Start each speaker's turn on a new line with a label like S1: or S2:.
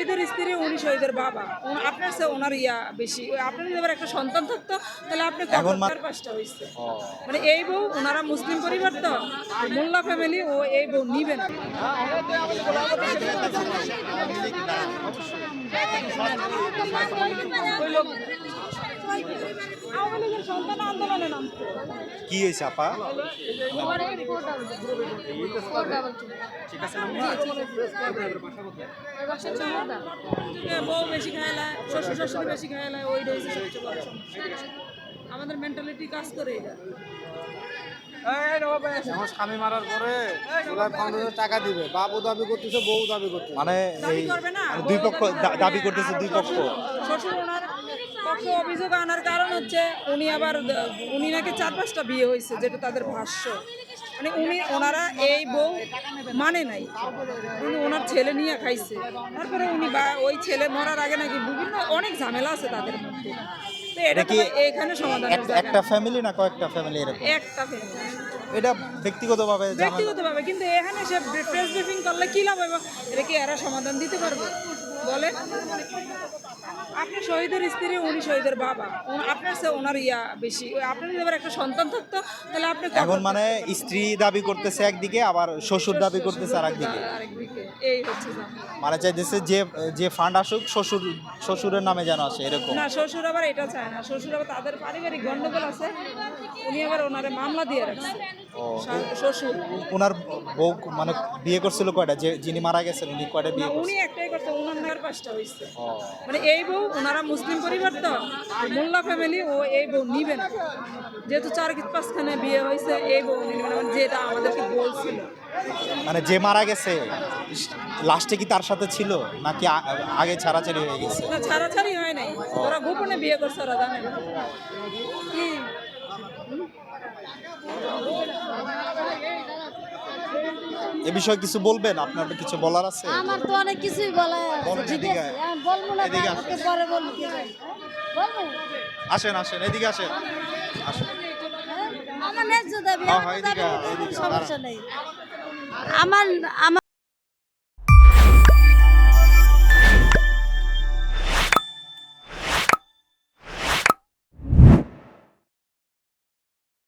S1: শহীদের স্ত্রী উনি শহীদের বাবা। আপনার সে ওনার ইয়া বেশি। আপনার যদি আবার একটা সন্তান থাকতো তাহলে আপনি পাঁচটা হয়েছে মানে এই বউ ওনারা মুসলিম পরিবার তো মোল্লা ফ্যামিলি ও এই বউ নিবেন না। ওই লোক আওয়ামী লীগের সন্তান আন্দোলনে নামতো
S2: কি হয়েছে আপা?
S1: বউ বেশি খাইলায় শ্বশুর শ্বশুর বেশি খাইলায় ওই রয়েছে সবচেয়ে বড় সমস্যা আমাদের মেন্টালিটি কাজ করে এটা
S3: এখন স্বামী মারার পরে টাকা দিবে। বাবু দাবি করতেছে বউ দাবি করতেছে।
S2: মানে দুই পক্ষ দাবি করতেছে দুই পক্ষ।
S1: শ্বশুর ওনার পক্ষে অভিযোগ আনার কারণ হচ্ছে উনি আবার, উনি নাকি চার পাঁচটা বিয়ে হয়েছে, যেটা তাদের ভাষ্য। মানে উনি, ওনারা এই বউ মানে নাই। উনি ওনার ছেলে নিয়ে খাইছে। তারপরে উনি বা, ওই ছেলে মরার আগে নাকি বিভিন্ন অনেক ঝামেলা আছে তাদের মধ্যে। এটা
S2: কি
S1: তো এইখানে সমাধান
S2: একটা ফ্যামিলি না কয়েকটা ফ্যামিলি এরকম?
S1: একটা family।
S2: এটা ব্যক্তিগতভাবে
S1: ব্যক্তিগতভাবে কিন্তু এখানে সে প্রেস ব্রিফিং করলে কি লাভ হবে এটা কি এরা সমাধান দিতে পারবে? বলেন। আপনি শহীদের স্ত্রী উনি শহীদের বাবা। আপনার সে ওনার ইয়া বেশি। আপনার যদি আবার একটা সন্তান থাকতো তাহলে আপনি
S2: এখন মানে স্ত্রী দাবি করতেছে একদিকে আবার শ্বশুর দাবি করতেছে আর একদিকে
S1: আরেকদিকে এই হচ্ছে
S2: মানে চাইতেছে যে যে ফান্ড আসুক শ্বশুর শ্বশুরের নামে যেন আসে এরকম।
S1: না শ্বশুর আবার এটা চায় না শ্বশুর আবার তাদের পারিবারিক গন্ডগোল আছে। উনি আবার ওনারে মামলা দিয়ে রাখছে। শ্বশুর।
S2: ওনার বউ মানে বিয়ে করছিল কয়টা? যে যিনি মারা গেছেন উনি কয়টা বিয়ে
S1: উনি একটাই করছে ওনার নামের পাঁচটা হয়েছে। মানে এই বউ ওনারা মুসলিম পরিবার তো মোল্লা ফ্যামিলি ও এই বউ নিবে না। যেহেতু চার পাঁচখানে বিয়ে হয়েছে এই বউ নিবে না। মানে যেটা আমাদেরকে বলছিল।
S2: মানে যে মারা গেছে লাস্টে কি তার সাথে ছিল নাকি আগে ছাড়াছাড়ি হয়ে গেছে?
S1: না ছাড়াছাড়ি হয় নাই। ওরা গোপনে বিয়ে করছে ওরা জানে
S4: এ বিষয়ে কিছু বলবেন? আপনার কিছু বলার আছে?
S5: আমার তো অনেক কিছুই বলা আছে। ঠিক আছে আমি বলব না
S4: এদিকে
S5: পরে বলব ঠিক বলব?
S4: আসেন আসেন এদিকে আসেন। আসেন।
S5: হ্যাঁ? আমার ন্যায্য দাবি
S4: হ্যাঁ,
S5: আমার
S4: হ্যাঁ, এদিকে,
S5: সমস্যা নেই। আমার আমার